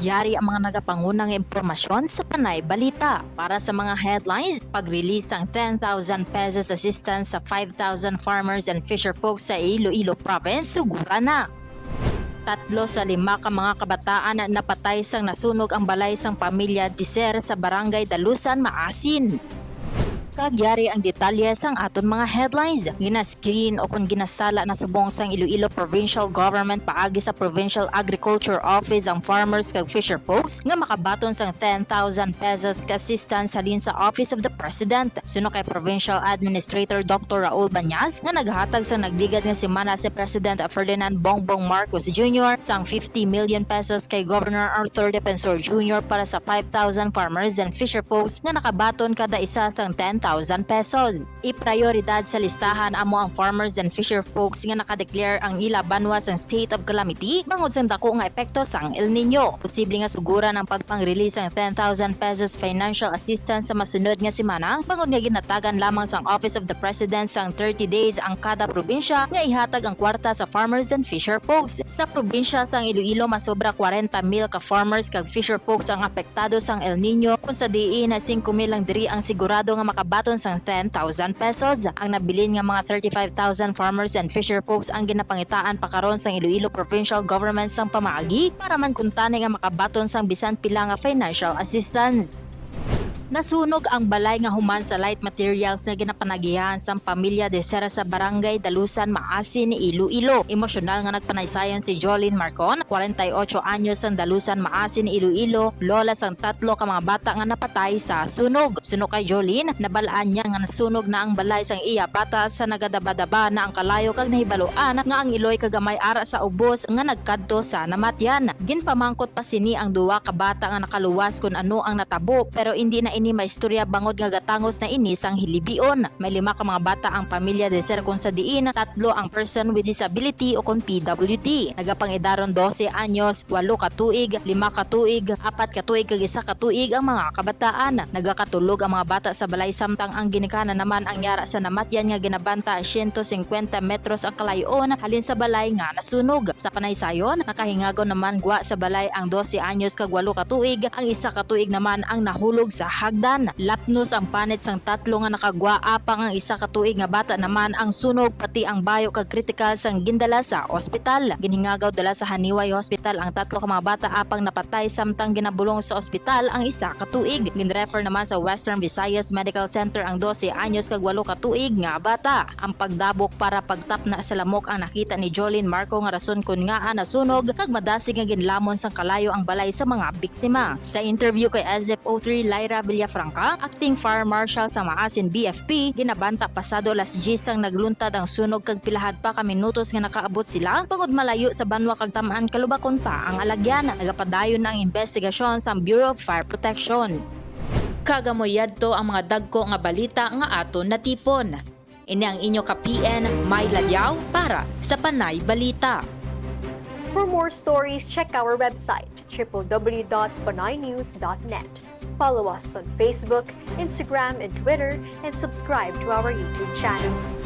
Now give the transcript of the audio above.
Kagyari ang mga nagapangunang impormasyon sa Panay Balita. Para sa mga headlines, pag-release ang 10,000 pesos assistance sa 5,000 farmers and fisher folks sa Iloilo Province, sugura na. Tatlo sa lima ka mga kabataan na napatay sang nasunog ang balay sang pamilya Diser sa barangay Dalusan, Maasin. Kagyari ang detalye sang aton mga headlines. Ginascreen o kung ginasala na subong sang Iloilo Provincial Government paagi sa Provincial Agriculture Office ang farmers kag fisher folks nga makabaton sang 10,000 pesos ka assistance halin sa Office of the President. Suno kay Provincial Administrator Dr. Raul Banyas nga naghatag sa nagdigad nga semana si President Ferdinand Bongbong Marcos Jr. sang 50 million pesos kay Governor Arthur Defensor Jr. para sa 5,000 farmers and fisher folks nga nakabaton kada isa sang 10,000 pesos. Iprioridad sa listahan amo ang farmers and fisher folks nga nakadeclare ang ila banwa sang state of calamity bangod sa dako nga epekto sang El Nino. Posible nga suguran ang pagpang-release ng 10,000 pesos financial assistance sa masunod nga semana bangod nga ginatagan lamang sang Office of the President sang 30 days ang kada probinsya nga ihatag ang kwarta sa farmers and fisher folks. Sa probinsya sang Iloilo masobra 40 mil ka farmers kag fisher folks ang apektado sang El Nino kung sa diin na 5 mil lang diri ang sigurado nga makabaton sang 10,000 pesos. Ang nabilin nga mga 35,000 farmers and fisher folks ang ginapangitaan pa karon sang Iloilo Provincial Government sang pamaagi para man kuntani nga makabaton sang bisan pila nga financial assistance. Nasunog ang balay nga human sa light materials nga ginapanagihan sa pamilya de Sera sa barangay Dalusan Maasin Iloilo. Emosyonal nga nagpanaysayon si Jolene Marcon, 48 anyos ang Dalusan Maasin Iloilo, lola sang tatlo ka mga bata nga napatay sa sunog. Sunog kay Jolene, nabalaan niya nga nasunog na ang balay sang iya bata sa nagadaba-daba na ang kalayo kag nahibaluan nga ang iloy kagamay ara sa ubos nga nagkadto sa namatyan. Ginpamangkot pa sini ang duwa ka bata nga nakaluwas kung ano ang natabo pero hindi na ini maistorya bangod nga gatangos na ini sang hilibion. May lima ka mga bata ang pamilya de Sir kung sa diin, tatlo ang person with disability o kung PWD. Nagapangidaron 12 anyos, 8 katuig, 5 katuig, 4 katuig kag isa katuig ang mga kabataan. Nagakatulog ang mga bata sa balay samtang ang ginikana naman ang yara sa namatyan nga ginabanta 150 metros ang kalayoon halin sa balay nga nasunog. Sa panaysayon, nakahingagon naman gwa sa balay ang 12 anyos kag 8 katuig, ang isa katuig naman ang nahulog sa hagdan. Lapnos ang panit sang tatlo nga nakagwa apang ang isa ka tuig nga bata naman ang sunog pati ang bayo kag kritikal sang gindala sa ospital. Ginhingagaw dala sa Haniway Hospital ang tatlo ka mga bata apang napatay samtang ginabulong sa ospital ang isa ka tuig. Ginrefer naman sa Western Visayas Medical Center ang 12 anyos kag 8 ka tuig nga bata. Ang pagdabok para pagtap na sa lamok ang nakita ni Jolene Marco nga rason kun nga nasunog kag madasig nga ginlamon sang kalayo ang balay sa mga biktima. Sa interview kay SFO3 Lyra Villafranca, acting fire marshal sa Maasin BFP, ginabanta pasado las 10 ang nagluntad ang sunog kag pilahad pa ka minutos nga nakaabot sila pagod malayo sa banwa kag tamaan kalubakon pa ang alagyan. Nagapadayon na ang investigasyon sa Bureau of Fire Protection. Kagamoyad to ang mga dagko nga balita nga aton natipon. Ini ang inyo ka PN May Ladyaw para sa Panay Balita. For more stories, check our website www.panaynews.net. Follow us on Facebook, Instagram, and Twitter, and subscribe to our YouTube channel.